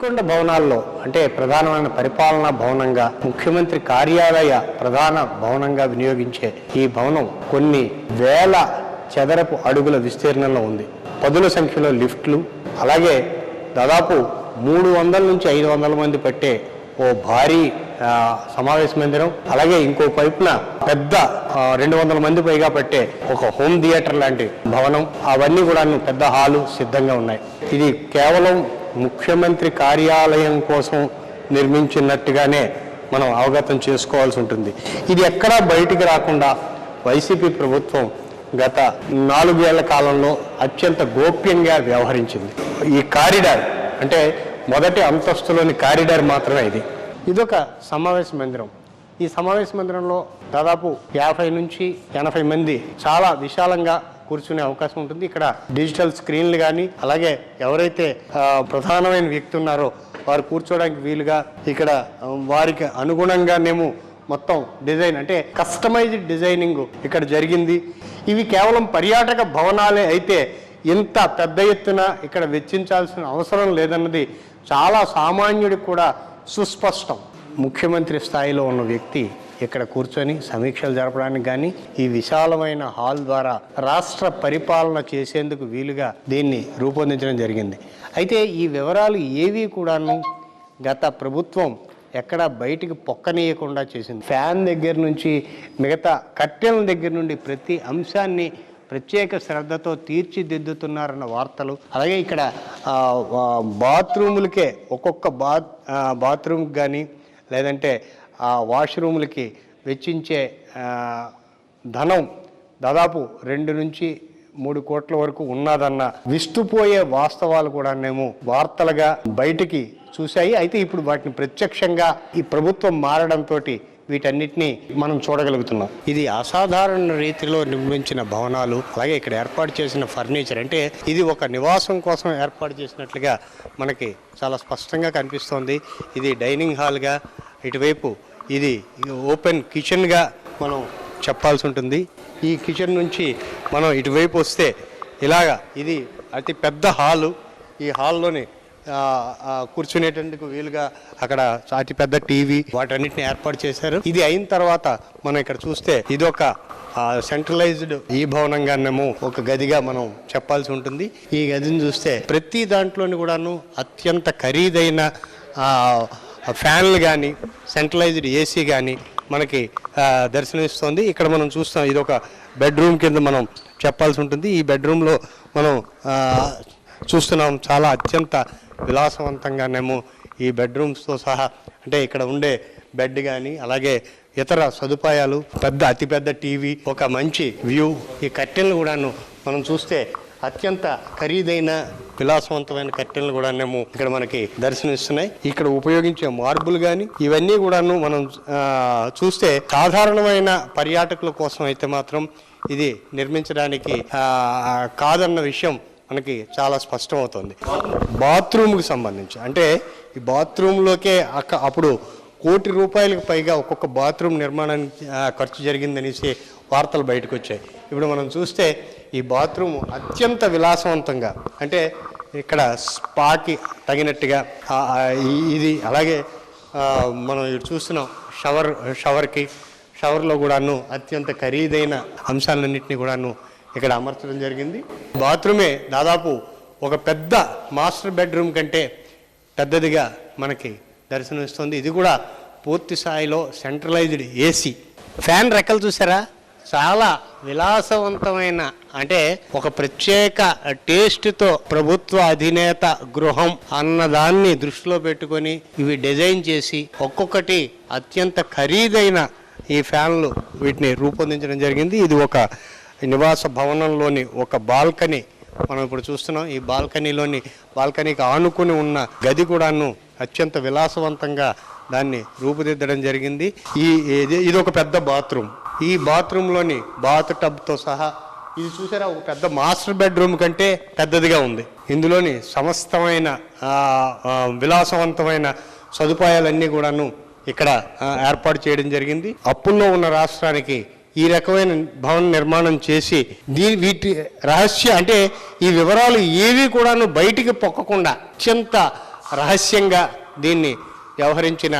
రుషికొండ భవనాల్లో అంటే ప్రధానమైన పరిపాలనా భవనంగా ముఖ్యమంత్రి కార్యాలయ ప్రధాన భవనంగా వినియోగించే ఈ భవనం కొన్ని వేల చదరపు అడుగుల విస్తీర్ణంలో ఉంది. పదుల సంఖ్యలో లిఫ్ట్లు అలాగే దాదాపు మూడు వందల నుంచి ఐదు వందల మంది పట్టే ఓ భారీ సమావేశ మందిరం అలాగే ఇంకో వైపున పెద్ద రెండు వందల మంది పైగా పట్టే ఒక హోమ్ థియేటర్ లాంటి భవనం. అవన్నీ కూడా పెద్ద హాలు సిద్ధంగా ఉన్నాయి. ఇది కేవలం ముఖ్యమంత్రి కార్యాలయం కోసం నిర్మించినట్టుగానే మనం అవగతం చేసుకోవాల్సి ఉంటుంది. ఇది ఎక్కడా బయటికి రాకుండా వైసీపీ ప్రభుత్వం గత నాలుగేళ్ళ కాలంలో అత్యంత గోప్యంగా వ్యవహరించింది. ఈ కారిడార్ అంటే మొదటి అంతస్తులోని కారిడార్ మాత్రమే ఇది. ఇదొక సమావేశ మందిరం. ఈ సమావేశ మందిరంలో దాదాపు యాభై నుంచి ఎనభై మంది చాలా విశాలంగా కూర్చునే అవకాశం ఉంటుంది. ఇక్కడ డిజిటల్ స్క్రీన్లు కానీ అలాగే ఎవరైతే ప్రధానమైన వ్యక్తి ఉన్నారో వారు కూర్చోడానికి వీలుగా ఇక్కడ వారికి వారికి అనుగుణంగానేమో మొత్తం డిజైన్ అంటే కస్టమైజ్డ్ డిజైనింగ్ ఇక్కడ జరిగింది. ఇవి కేవలం పర్యాటక భవనాలే అయితే ఇంత పెద్ద ఎత్తున ఇక్కడ వెచ్చించాల్సిన అవసరం లేదన్నది చాలా సామాన్యుడికి కూడా సుస్పష్టం. ముఖ్యమంత్రి స్థాయిలో ఉన్న వ్యక్తి ఇక్కడ కూర్చొని సమీక్షలు జరపడానికి కానీ ఈ విశాలమైన హాల్ ద్వారా రాష్ట్ర పరిపాలన చేసేందుకు వీలుగా దీన్ని రూపొందించడం జరిగింది. అయితే ఈ వివరాలు ఏవి కూడాను గత ప్రభుత్వం ఎక్కడ బయటికి పొక్కనీయకుండా చేసింది. ఫ్యాన్ దగ్గర నుంచి మిగతా కట్టెల దగ్గర నుండి ప్రతి అంశాన్ని ప్రత్యేక శ్రద్ధతో తీర్చిదిద్దుతున్నారన్న వార్తలు. అలాగే ఇక్కడ బాత్రూములకే ఒక్కొక్క బాత్ బాత్రూమ్కి కానీ లేదంటే ఆ వాష్రూములకి వెచ్చించే ధనం దాదాపు రెండు నుంచి మూడు కోట్ల వరకు ఉన్నదన్న విస్తుపోయే వాస్తవాలు కూడా మేము వార్తలుగా బయటికి చూశాయి. అయితే ఇప్పుడు వాటిని ప్రత్యక్షంగా ఈ ప్రభుత్వం మారడంతో వీటన్నిటిని మనం చూడగలుగుతున్నాం. ఇది అసాధారణ రీతిలో నిర్మించిన భవనాలు అలాగే ఇక్కడ ఏర్పాటు చేసిన ఫర్నిచర్ అంటే ఇది ఒక నివాసం కోసం ఏర్పాటు చేసినట్లుగా మనకి చాలా స్పష్టంగా కనిపిస్తోంది. ఇది డైనింగ్ హాల్గా ఇటువైపు ఇది ఓపెన్ కిచెన్గా మనం చెప్పాల్సి ఉంటుంది. ఈ కిచెన్ నుంచి మనం ఇటువైపు వస్తే ఇలాగా ఇది అతి పెద్ద హాలు. ఈ హాల్లోని కూర్చునేటందుకు వీలుగా అక్కడ అతి పెద్ద టీవీ వాటన్నిటిని ఏర్పాటు చేశారు. ఇది అయిన తర్వాత మనం ఇక్కడ చూస్తే ఇది ఒక సెంట్రలైజ్డ్ ఈ భవనంగానేమో ఒక గదిగా మనం చెప్పాల్సి ఉంటుంది. ఈ గదిని చూస్తే ప్రతి దాంట్లోని కూడాను అత్యంత ఖరీదైన ఫ్యాన్లు కానీ సెంట్రలైజ్డ్ ఏసీ కానీ మనకి దర్శనమిస్తుంది. ఇక్కడ మనం చూస్తాం ఇది ఒక బెడ్రూమ్ కింద మనం చెప్పాల్సి ఉంటుంది. ఈ బెడ్రూమ్లో మనం చూస్తున్నాం చాలా అత్యంత విలాసవంతంగానేమో ఈ బెడ్రూమ్స్తో సహా అంటే ఇక్కడ ఉండే బెడ్ కానీ అలాగే ఇతర సదుపాయాలు పెద్ద అతిపెద్ద టీవీ ఒక మంచి వ్యూ ఈ కట్టెలు కూడాను మనం చూస్తే అత్యంత ఖరీదైన విలాసవంతమైన కట్టెలను కూడానేమో ఇక్కడ మనకి దర్శనమిస్తున్నాయి. ఇక్కడ ఉపయోగించే మార్బుల్ కానీ ఇవన్నీ కూడాను మనం చూస్తే సాధారణమైన పర్యాటకుల కోసం అయితే మాత్రం ఇది నిర్మించడానికి కాదన్న విషయం మనకి చాలా స్పష్టం అవుతుంది బాత్రూమ్కి సంబంధించి అంటే ఈ బాత్రూంలోకే అక్క అప్పుడు కోటి రూపాయలకు పైగా ఒక్కొక్క బాత్రూమ్ నిర్మాణానికి ఖర్చు జరిగిందనేసి వార్తలు బయటకు వచ్చాయి ఇప్పుడు మనం చూస్తే ఈ బాత్రూమ్ అత్యంత విలాసవంతంగా అంటే ఇక్కడ స్పాకి తగినట్టుగా ఇది అలాగే మనం ఇక్కడ చూస్తున్నాం షవర్ షవర్కి షవర్లో కూడాను అత్యంత ఖరీదైన అంశాలన్నింటినీ కూడాను ఇక్కడ అమర్చడం జరిగింది. బాత్రూమే దాదాపు ఒక పెద్ద మాస్టర్ బెడ్రూమ్ కంటే పెద్దదిగా మనకి దర్శనమిస్తుంది. ఇది కూడా పూర్తి స్థాయిలో సెంట్రలైజ్డ్ ఏసీ. ఫ్యాన్ రెక్కలు చూసారా? చాలా విలాసవంతమైన అంటే ఒక ప్రత్యేక టేస్ట్తో ప్రభుత్వ అధినేత గృహం అన్నదాన్ని దృష్టిలో పెట్టుకొని ఇవి డిజైన్ చేసి ఒక్కొక్కటి అత్యంత ఖరీదైన ఈ ఫ్యాన్లు వీటిని రూపొందించడం జరిగింది. ఇది ఒక నివాస భవనంలోని ఒక బాల్కనీ. మనం ఇప్పుడు చూస్తున్నాం ఈ బాల్కనీలోని బాల్కనీకి ఆనుకుని ఉన్న గది కూడాను అత్యంత విలాసవంతంగా దాన్ని రూపుదిద్దడం జరిగింది. ఈ ఇది ఇది ఒక పెద్ద బాత్రూమ్. ఈ బాత్రూంలోని బాత్ టబ్తో సహా ఇది చూసారా ఒక పెద్ద మాస్టర్ బెడ్రూమ్ కంటే పెద్దదిగా ఉంది. ఇందులోని సమస్తమైన విలాసవంతమైన సదుపాయాలన్నీ కూడాను ఇక్కడ ఏర్పాటు చేయడం జరిగింది. అప్పుల్లో ఉన్న రాష్ట్రానికి ఈ రకమైన భవన నిర్మాణం చేసి దీని వీటి రహస్య అంటే ఈ వివరాలు ఏవి కూడాను బయటికి పొక్కకుండా అత్యంత రహస్యంగా దీన్ని వ్యవహరించిన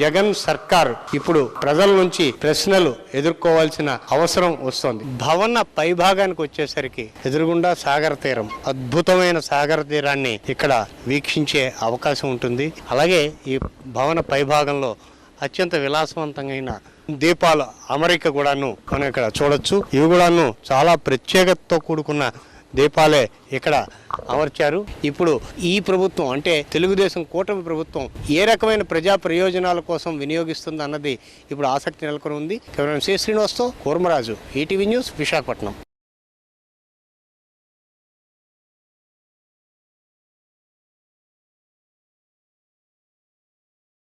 జగన్ సర్కార్ ఇప్పుడు ప్రజల నుంచి ప్రశ్నలు ఎదుర్కోవాల్సిన అవసరం వస్తుంది. భవన పైభాగానికి వచ్చేసరికి ఎదురుగుండా సాగర తీరం అద్భుతమైన సాగర తీరాన్ని ఇక్కడ వీక్షించే అవకాశం ఉంటుంది. అలాగే ఈ భవన పైభాగంలో అత్యంత విలాసవంతమైన దీపాల అమరిక కూడాను మనం ఇక్కడ చూడొచ్చు. ఇవి కూడాను చాలా ప్రత్యేకతతో కూడుకున్న దీపాలే ఇక్కడ అమర్చారు. ఇప్పుడు ఈ ప్రభుత్వం అంటే తెలుగుదేశం కూటమి ప్రభుత్వం ఏ రకమైన ప్రజా ప్రయోజనాల కోసం వినియోగిస్తుంది అన్నది ఇప్పుడు ఆసక్తి నెలకొని ఉంది. కెమెరా శ్రీ శ్రీనివాస్తో కూర్మరాజు ఈటీవీ న్యూస్ విశాఖపట్నం.